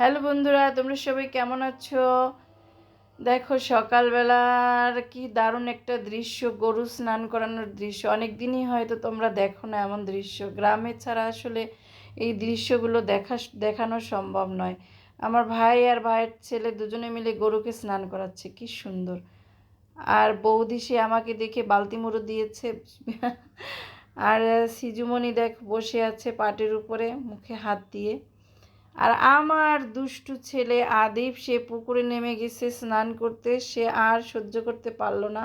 Hello বন্ধুরা, তোমরা সবাই কেমন আছো? দেখো, সকালবেলার কি দারুণ একটা দৃশ্য, গরু স্নান করানোর দৃশ্য। অনেক দিনই হয়তো তোমরা দেখো না এমন দৃশ্য। গ্রামে ছাড়া আসলে এই দৃশ্যগুলো দেখা, দেখানো সম্ভব নয়। আমার ভাই আর ভাইয়ের ছেলে দুজনে মিলে গরুকে স্নান করাচ্ছে, কি সুন্দর। আর বৌদি, সে আমাকে দেখে বালতি মুড়ো দিয়েছে। আর সিজুমণি দেখ, বসে আছে পাটের উপরে, মুখে হাত দিয়ে। আর আমার দুষ্টু ছেলে আদিব, সে পুকুরে নেমে গেছে স্নান করতে। সে আর সহ্য করতে পারল না।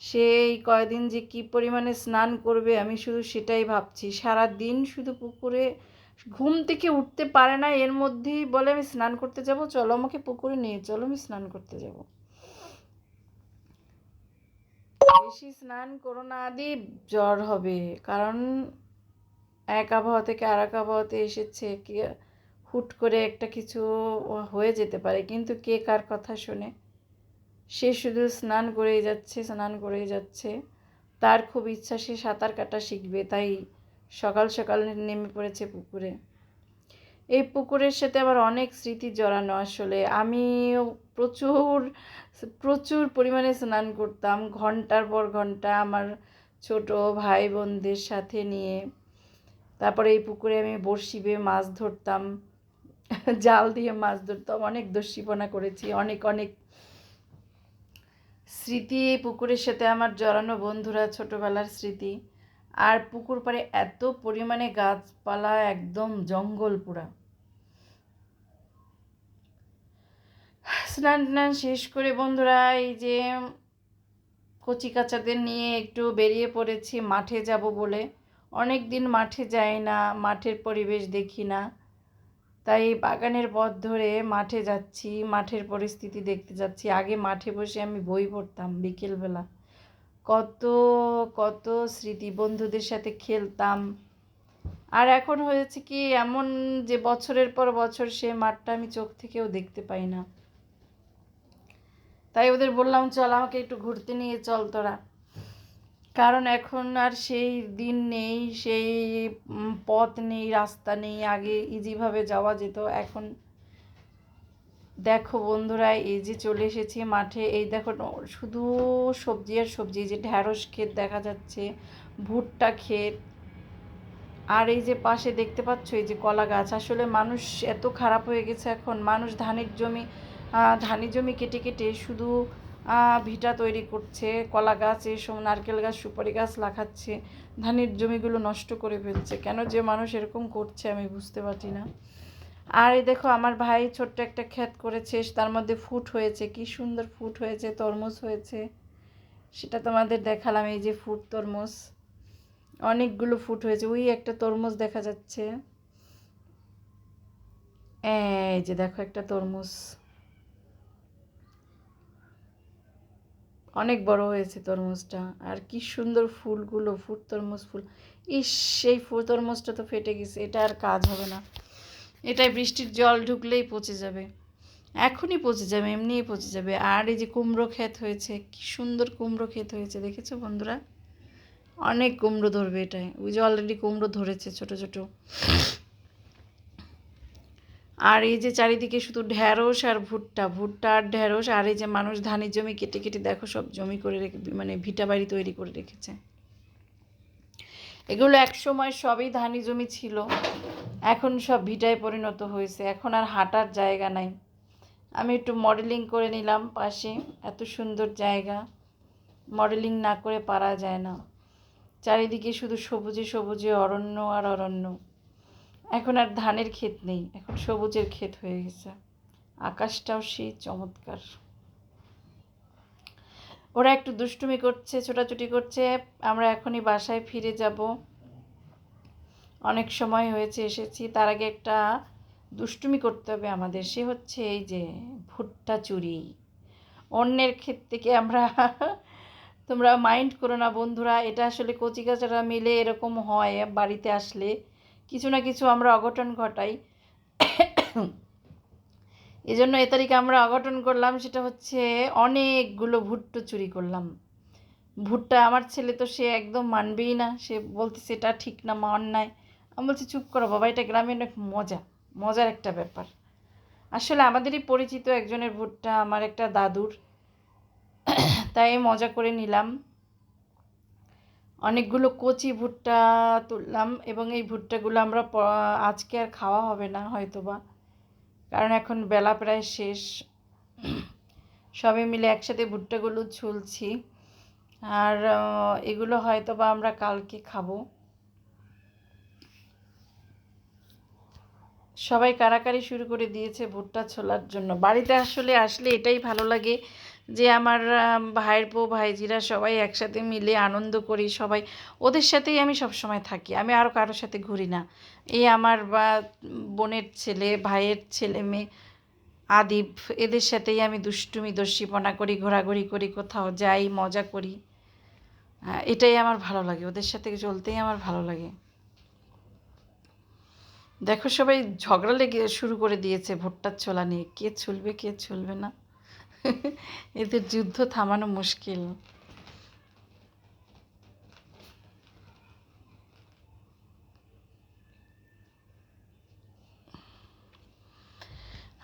সে এই কয়দিন যে কী পরিমাণে স্নান করবে, আমি শুধু সেটাই ভাবছি। সারা দিন শুধু পুকুরে ঘুম থেকে উঠতে পারে না, এর মধ্যেই বলে, আমি স্নান করতে যাব, চলো আমাকে পুকুরে নিয়ে, চলো আমি স্নান করতে যাব। বেশি স্নান করো না আদিব, জ্বর হবে। কারণ এক আবহাওয়া থেকে আর এক আবহাওয়াতে এসেছে, কি হুট করে একটা কিছু হয়ে যেতে পারে। কিন্তু কে কার কথা শোনে? সে শুধু স্নান করেই যাচ্ছে, স্নান করেই যাচ্ছে। তার খুব ইচ্ছা, সে সাঁতার কাটা শিখবে, তাই সকাল সকাল নেমে পড়েছে পুকুরে। এই পুকুরের সাথে আবার অনেক স্মৃতি জড়ানো আসলে। আমিও প্রচুর প্রচুর পরিমাণে স্নান করতাম ঘণ্টার পর ঘণ্টা আমার ছোট ভাই বোনদের সাথে নিয়ে। তারপরে এই পুকুরে আমি বড়শি বেয়ে মাছ ধরতাম, জাল দিয়ে মাছ ধরতাম, অনেক দস্যিপনা করেছি, অনেক অনেক। স্মৃতি এই পুকুরের সাথে আমার জড়ানো বন্ধুরা, ছোটোবেলার স্মৃতি। আর পুকুর পাড়ে এত পরিমাণে গাছপালা, একদম জঙ্গল পুরা। স্নান টান শেষ করে বন্ধুরা, এই যে কচি কাচাদের নিয়ে একটু বেরিয়ে পড়েছি, মাঠে যাব বলে। অনেক দিন মাঠে যাই না, মাঠের পরিবেশ দেখি না। তাই বাগানের পথ ধরে মাঠে যাচ্ছি, মাঠের পরিস্থিতি দেখতে যাচ্ছি। আগে মাঠে বসে আমি বই পড়তাম বিকেলবেলা। কত কত স্মৃতি, বন্ধুদের সাথে খেলতাম। আর এখন হয়েছে কি, এমন যে বছরের পর বছর সে মাঠটা আমি চোখ থেকেও দেখতে পাই না। তাই ওদের বললাম, চল আমাকে একটু ঘুরতে নিয়ে চল তোরা। কারণ এখন আর সেই দিন নেই, সেই পথ নেই, রাস্তা নেই, আগে ইজিভাবে যাওয়া যেত। এখন দেখো বন্ধুরা, এই যে চলে এসেছি মাঠে, এই দেখো শুধু সবজি আর সবজি যে ঢ্যাঁড়স ক্ষেত দেখা যাচ্ছে, ভুট্টা ক্ষেত। আর এই যে পাশে দেখতে পাচ্ছ, এই যে কলা গাছ। আসলে মানুষ এত খারাপ হয়ে গেছে এখন। মানুষ ধানের জমি ধানের জমি কেটে কেটে শুধু ভিটা তৈরি করছে, কলা গাছ এসব নারকেল গাছ, সুপারি গাছ লাগাচ্ছে, ধানের জমিগুলো নষ্ট করে ফেলছে। কেন যে মানুষ এরকম করছে আমি বুঝতে পারছি না। আর এই দেখো, আমার ভাই ছোট্ট একটা ক্ষেত করেছে, তার মধ্যে ফুট হয়েছে। কি সুন্দর ফুট হয়েছে, তরমুজ হয়েছে। সেটা তোমাদের দেখালাম, এই যে ফুট তরমুজ। অনেকগুলো ফুট হয়েছে। ওই একটা তরমুজ দেখা যাচ্ছে। এই যে দেখো একটা তরমুজ। অনেক বড় হয়েছে তরমুজটা। আর কি সুন্দর ফুলগুলো ফুট তরমুজ ফুল। ইস, সেই ফুল তরমুজটা তো ফেটে গেছে, এটা আর কাজ হবে না। এটাই বৃষ্টির জল ঢুকলেই পচে যাবে। এখনই পচে যাবে, এমনিই পচে যাবে। আর এই যে কুমড়ো ক্ষেত হয়েছে, কি সুন্দর কুমড়ো ক্ষেত হয়েছে, দেখেছ বন্ধুরা? অনেক কুমড়ো ধরবে এটাই ওই যে অলরেডি কুমড়ো ধরেছে ছোট ছোট। আর এই যে চারিদিকে শুধু ঢ্যাঁড়স আর ভুট্টা ভুট্টা আর ঢ্যাঁড়স আর এই যে মানুষ ধানের জমি কেটে কেটে দেখো সব জমি করে রেখে মানে ভিটা বাড়ি তৈরি করে রেখেছে। এগুলো এক সময় সবই ধানি জমি ছিল, এখন সব ভিটায় পরিণত হয়েছে, এখন আর হাঁটার জায়গা নাই। আমি একটু মডেলিং করে নিলাম পাশে, এত সুন্দর জায়গা মডেলিং না করে পারা যায় না। চারিদিকে শুধু সবুজে সবুজে অরণ্য আর অরণ্য। এখন আর ধানের ক্ষেত নেই, এখন সবুজের ক্ষেত হয়ে গেছে। আকাশটাও সেই চমৎকার। ওরা একটু দুষ্টুমি করছে, ছোটাছুটি করছে, আমরা এখনই বাসায় ফিরে যাব। অনেক সময় হয়েছে, এসেছি, তার আগে একটা দুষ্টুমি করতে হবে আমাদের, সে হচ্ছে এই যে ভুট্টা চুরি। অন্যের ক্ষেত থেকে আমরা, তোমরা মাইন্ড করো না বন্ধুরা, এটা আসলে কচিকাচারা মিলে এরকম হয়, বাড়িতে আসলে কিছু না কিছু আমরা অঘটন ঘটাই। এই জন্য এ তারিখে আমরা অঘটন করলাম, সেটা হচ্ছে অনেকগুলো ভুট্টো চুরি করলাম। ভুট্টা আমার ছেলে তো সে একদম মানবেই না, সে বলতেছে এটা ঠিক না, মা অন্যায়। আমি বলছি, চুপ করো বাবা, এটা গ্রামে অনেক মজা, মজার একটা ব্যাপার। আসলে আমাদেরই পরিচিত একজনের ভুট্টা, আমার একটা দাদুর। তাই মজা করে নিলাম। অনেকগুলো কচি ভুট্টা তুললাম এবং এই ভুট্টাগুলো আমরা আজকে আর খাওয়া হবে না হয়তোবা। কারণ এখন বেলা প্রায় শেষ। সবাই মিলে একসাথে ভুট্টাগুলো ছুলছি। আর এগুলো হয়তো বা আমরা কালকে খাব। সবাই কারাকারি শুরু করে দিয়েছে ভুট্টা ছোলার জন্য। বাড়িতে আসলে আসলে এটাই ভালো লাগে যে আমার ভাইয়ের বউ ভাইজিরা সবাই একসাথে মিলে আনন্দ করি সবাই ওদের সাথেই আমি সব সময় থাকি। আমি আর কারোর সাথে ঘুরি না। এই আমার বা বোনের ছেলে ভাইয়ের ছেলে মেয়ে আদিব এদের সাথেই আমি দুষ্টুমি দস্যিপনা করি ঘোরাঘুরি করি কোথাও যাই মজা করি। আহ, এটাই আমার ভালো লাগে। ওদের সাথে চলতেই আমার ভালো লাগে। দেখো সবাই ঝগড়া লেগে শুরু করে দিয়েছে ভুট্টার ছোলা নিয়ে। কে ছুলবে কে ছুলবে না। এদের যুদ্ধ থামানো মুশকিল।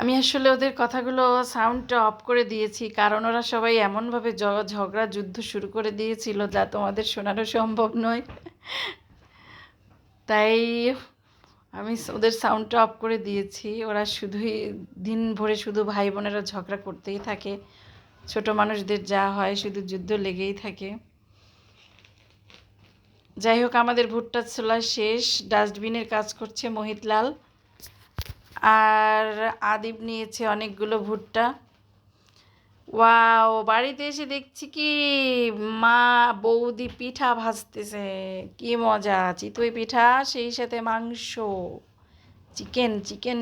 আমি আসলে ওদের কথাগুলো সাউন্ডটা অফ করে দিয়েছি, কারণ ওরা সবাই এমনভাবে ঝগড়া যুদ্ধ শুরু করে দিয়েছিল যা তোমাদের শোনানো সম্ভব নয়। তাই আমি ওদের সাউন্ডটা অফ করে দিয়েছি। ওরা শুধুই দিন ভরে শুধু ভাই বোনেরা ঝগড়া করতেই থাকে। ছোট মানুষদের যা হয় শুধু যুদ্ধ লেগেই থাকে। যাই হোক, আমাদের ভুট্টা ছোলা শেষ। ডাস্টবিনের কাজ করছে মোহিতলাল। আর আদিব নিয়েছে অনেকগুলো ভুট্টা। ওয়াও বাড়িতে এসে দেখছি কি মা বৌদি পিঠা ভাজতেছে। কি মজা, চিতই পিঠা, সেই সাথে মাংস। চিকেন চিকেন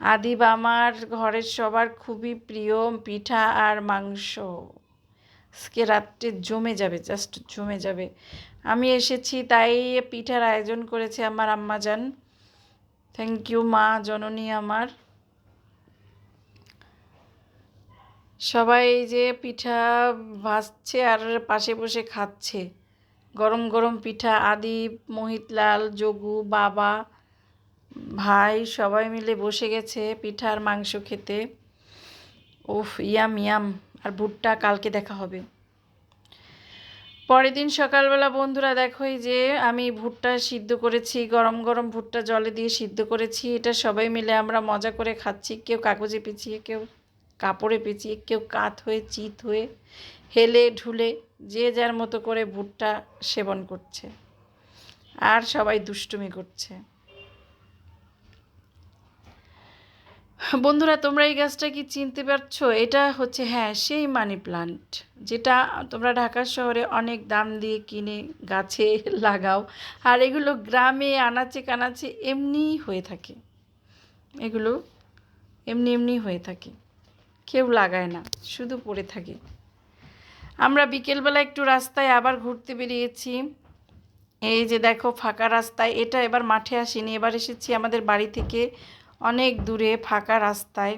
আদিব আমার ঘরের সবার খুবই প্রিয় পিঠা আর মাংস। আজকে রাত্রে জমে যাবে জাস্ট জমে যাবে। আমি এসেছি, তাই পিঠার আয়োজন করেছে আমার আম্মাজান। থ্যাংক ইউ মা, জননী আমার। সবাই যে পিঠা ভাজছে আর পাশে বসে খাচ্ছে। গরম গরম পিঠা আদিপ মোহিতলাল, যোগু, বাবা, ভাই সবাই মিলে বসে গেছে পিঠা আর মাংস খেতে। উফ, ইয়াম ইয়াম, আর ভুট্টা কালকে দেখা হবে। পরের দিন সকালবেলা বন্ধুরা দেখোই যে আমি ভুট্টা সিদ্ধ করেছি, গরম গরম ভুট্টা জলে দিয়ে সিদ্ধ করেছি। এটা সবাই মিলে আমরা মজা করে খাচ্ছি, কেউ কাগজে পিছিয়ে কেউ কাপড়ে পেঁচিয়ে কেউ কাত হয়ে, চিত হয়ে, হেলে ঢুলে যে যার মতো করে ভুট্টা সেবন করছে। আর সবাই দুষ্টুমি করছে। বন্ধুরা, তোমরা এই গাছটা কি চিনতে পারছ? এটা হচ্ছে হ্যাঁ সেই মানি প্লান্ট, যেটা তোমরা ঢাকা শহরে অনেক দাম দিয়ে কিনে গাছে লাগাও। আর এগুলো গ্রামে আনাচে কানাচে এমনিই হয়ে থাকে। এগুলো এমনি এমনি হয়ে থাকে। কেউ লাগায় না, শুধু পড়ে থাকে। আমরা বিকেলবেলা একটু রাস্তায় আবার ঘুরতে বেরিয়েছি। এই যে দেখো ফাঁকা রাস্তায়, এটা এবার মাঠে আসিনি, এবার এসেছি আমাদের বাড়ি থেকে অনেক দূরে ফাঁকা রাস্তায়।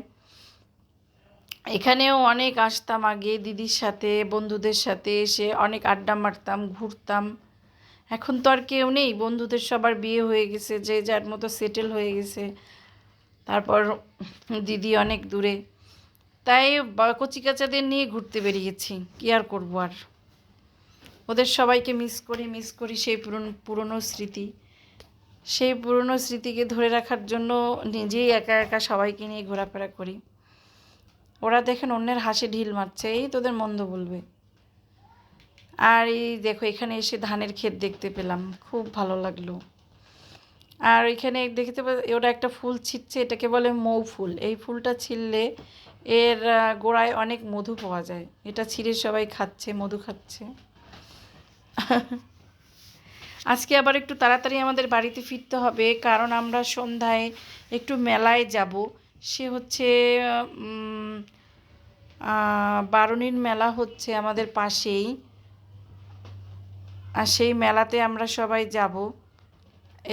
এখানেও অনেক আসতাম আগে দিদির সাথে, বন্ধুদের সাথে এসে অনেক আড্ডা মারতাম, ঘুরতাম। এখন তো আর কেউ নেই, বন্ধুদের সবার বিয়ে হয়ে গেছে, যে যার মতো সেটেল হয়ে গেছে। তারপর দিদি অনেক দূরে। তাই কচিকাচাদের নিয়ে ঘুরতে বেরিয়েছি। কি আর করব আর? ওদের সবাইকে মিস করি মিস করি সেই পুরনো পুরনো স্মৃতি। সেই পুরনো স্মৃতিকে ধরে রাখার জন্য নিজেই একা একা সবাইকে নিয়ে ঘোরাফেরা করি। ওরা দেখেন অন্যের হাসি ঢিল মারছে, এই তোদের মন্দ বলবে। আর এই দেখো, এখানে এসে ধানের ক্ষেত দেখতে পেলাম, খুব ভালো লাগল। আর এখানে দেখতে ওরা একটা ফুল ছিটছে, এটাকে বলে মৌ ফুল এই ফুলটা ছিললে এর গোড়ায় অনেক মধু পাওয়া যায়। এটা ছিঁড়ে সবাই খাচ্ছে, মধু খাচ্ছে। আজকে আবার একটু তাড়াতাড়ি আমাদের বাড়িতে ফিরতে হবে, কারণ আমরা সন্ধ্যায় একটু মেলায় যাব। সে হচ্ছে বারুণীর মেলা হচ্ছে আমাদের পাশেই। আর সেই মেলাতে আমরা সবাই যাব।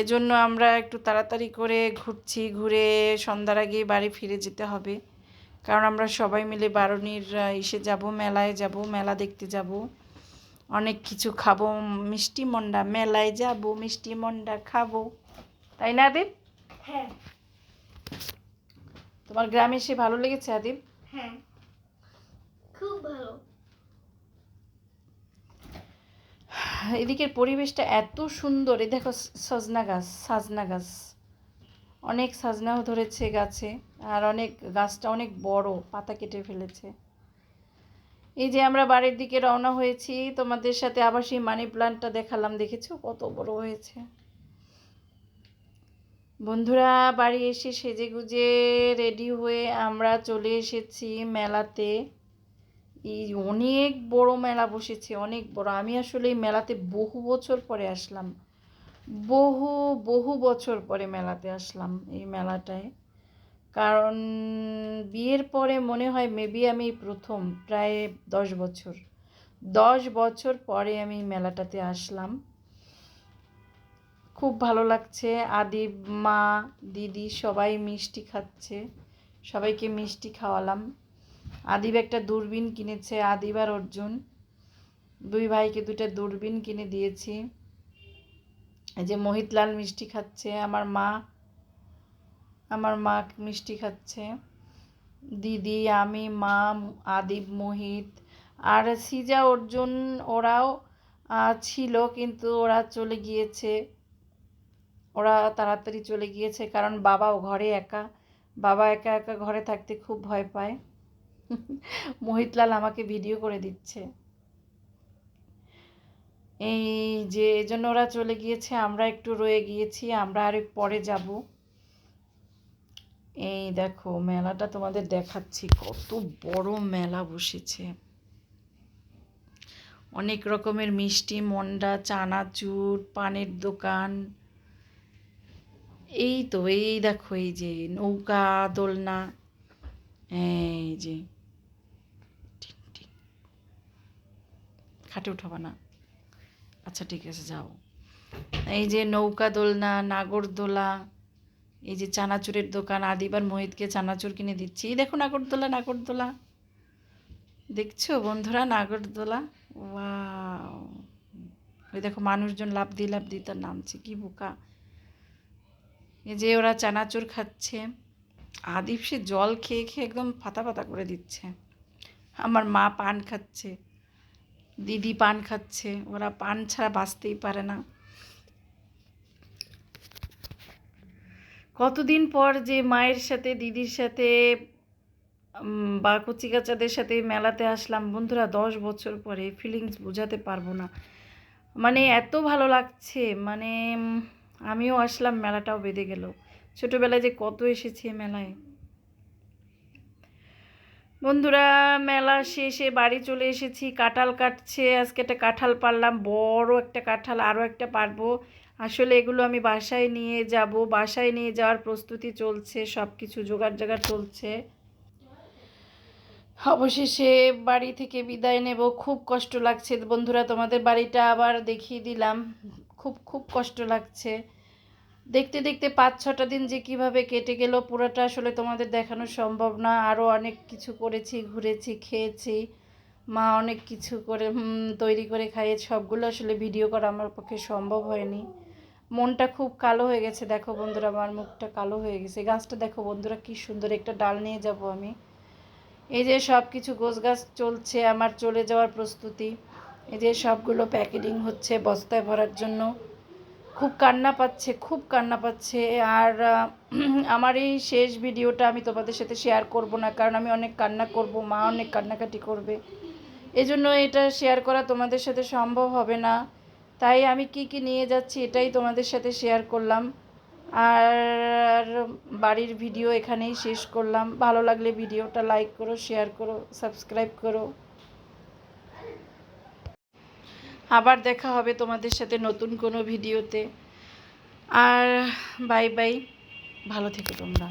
এজন্য আমরা একটু তাড়াতাড়ি করে ঘুরছি, ঘুরে সন্ধ্যার আগে বাড়ি ফিরে যেতে হবে। কারণ আমরা সবাই মিলে বারুণীর এসে যাব মেলায় যাব মেলা দেখতে যাব। অনেক কিছু খাব মিষ্টি মন্ডা মেলায় যাব মিষ্টি মন্ডা খাব। তাই না দেব হ্যাঁ। তোমার গ্রামে এসে ভালো লেগেছে আদিব? হ্যাঁ। খুব ভালো। এদিকের পরিবেশটা এত সুন্দর। এ দেখো সজনা গাছ সাজনা গাছ। অনেক সাজনাও ধরেছে গাছে। আর অনেক গাছটা অনেক বড়, পাতা কেটে ফেলেছে। এই যে আমরা বাড়ির দিকে রওনা হয়েছি, তোমাদের সাথে আবার সেই মানি প্লান্টটা দেখালাম, দেখেছ? কত বড় হয়েছে। বন্ধুরা, বাড়ি এসে সেজে গুজে রেডি হয়ে আমরা চলে এসেছি মেলাতে। এই অনেক বড় মেলা বসেছে, অনেক বড়। আমি আসলে এই মেলাতে বহু বছর পরে আসলাম। বহু বহু বছর পরে মেলাতে আসলাম এই মেলাটায়। কারণ বিয়ের পরে মনে হয় মেবি আমি প্রথম প্রায় দশ বছর। দশ বছর পরে আমি মেলাটাতে আসলাম। খুব ভালো লাগছে। আদি মা, দিদি সবাই মিষ্টি খাচ্ছে। সবাইকে মিষ্টি খাওয়ালাম। আদিব একটা দূরবীন কিনেছে, আদিব আর অর্জুন। দুই ভাইকে দুইটা দূরবীন কিনে দিয়েছি। যে মোহিতলাল মিষ্টি খাচ্ছে, আমার মা আমার মা মিষ্টি খাচ্ছে। দিদি, আমি, মা, আদিব, মোহিত আর সিজা অর্জুন ওরাও ছিল কিন্তু ওরা চলে গিয়েছে। ওরা তাড়াতাড়ি চলে গিয়েছে কারণ বাবাও ঘরে একা। বাবা একা একা ঘরে থাকতে খুব ভয় পায়। মোহিতলাল আমাকে ভিডিও করে দিচ্ছে। এই যে, এজন্য ওরা চলে গিয়েছে, আমরা একটু রয়ে গিয়েছি, আমরা আর পরে যাব। এই দেখো মেলাটা তোমাদের দেখাচ্ছি, কত বড় মেলা বসেছে। অনেক রকমের মিষ্টি মন্ডা, চানাচুর, পানের দোকান। এই তো, এই দেখো, এই যে নৌকা, দোলনা, এই যে। খাটে উঠাবা না। আচ্ছা ঠিক আছে, যাও। এই যে নৌকা, দোলনা, নাগরদোলা এই যে চানাচুরের দোকান, আদিবার মোহিতকে চানাচুর কিনে দিচ্ছি। এই দেখো নাগরদোলা নাগরদোলা। দেখছ বন্ধুরা নাগরদোলা? ওয়াও। ওই দেখো মানুষজন লাভ দিয়ে লাভ দিয়ে তার নামছে, কি বোকা। এই যে ওরা চানাচুর খাচ্ছে। আদিপ সে জল খেয়ে খেয়ে একদম পাতা পাতা করে দিচ্ছে। আমার মা পান খাচ্ছে, দিদি পান খাচ্ছে, ওরা পান ছাড়া বাঁচতেই পারে না। কতদিন পর যে মায়ের সাথে, দিদির সাথে বা কচিকাচাদের সাথে মেলাতে আসলাম, বন্ধুরা, দশ বছর পরে ফিলিংস বোঝাতে পারব না। মানে এত ভালো লাগছে মানে আমিও আসলাম, মেলাটাও বেঁধে গেল। ছোটোবেলায় যে কত এসেছে মেলায়। বন্ধুরা, মেলা শেষে বাড়ি চলে এসেছি। কাঁঠাল কাটছে, আজকে একটা কাঁঠাল পারলাম বড় একটা কাঁঠাল আরও একটা পারব আসলে এগুলো আমি বাসায় নিয়ে যাব, বাসায় নিয়ে যাওয়ার প্রস্তুতি চলছে সব কিছু জোগাড় জাগাড় চলছে। অবশেষে বাড়ি থেকে বিদায় নেব, খুব কষ্ট লাগছে। বন্ধুরা, তোমাদের বাড়িটা আবার দেখিয়ে দিলাম। খুব খুব কষ্ট লাগছে। দেখতে দেখতে পাঁচ, ছটা দিন যে কীভাবে কেটে গেল, পুরোটা আসলে তোমাদের দেখানো সম্ভব না। আরও অনেক কিছু করেছি, ঘুরেছি, খেয়েছি। মা অনেক কিছু করে তৈরি করে খাইয়ে সবগুলো আসলে ভিডিও করা আমার পক্ষে সম্ভব হয়নি। মনটা খুব কালো হয়ে গেছে, দেখো বন্ধুরা, আমার মুখটা কালো হয়ে গেছে। গাছটা দেখো বন্ধুরা, কি সুন্দর একটা ডাল নিয়ে যাব আমি। এই যে সব কিছু গোছ গাছ চলছে, আমার চলে যাওয়ার প্রস্তুতি। এই যে সবগুলো প্যাকেটিং হচ্ছে বস্তায় ভরার জন্য। খুব কান্না পাচ্ছে, খুব কান্না পাচ্ছে। আর আমার এই শেষ ভিডিওটা আমি তোমাদের সাথে শেয়ার করব না, কারণ আমি অনেক কান্না করব, মা অনেক কান্নাকাটি করবে। এই জন্য এটা শেয়ার করা তোমাদের সাথে সম্ভব হবে না। তাই আমি কি কি নিয়ে যাচ্ছি এটাই তোমাদের সাথে শেয়ার করলাম। আর বাড়ির ভিডিও এখানেই শেষ করলাম। ভালো লাগলে ভিডিওটা লাইক করো শেয়ার করো সাবস্ক্রাইব করো। আবার দেখা হবে তোমাদের সাথে নতুন কোনো ভিডিওতে। আর বাই বাই ভালো থেকো তোমরা।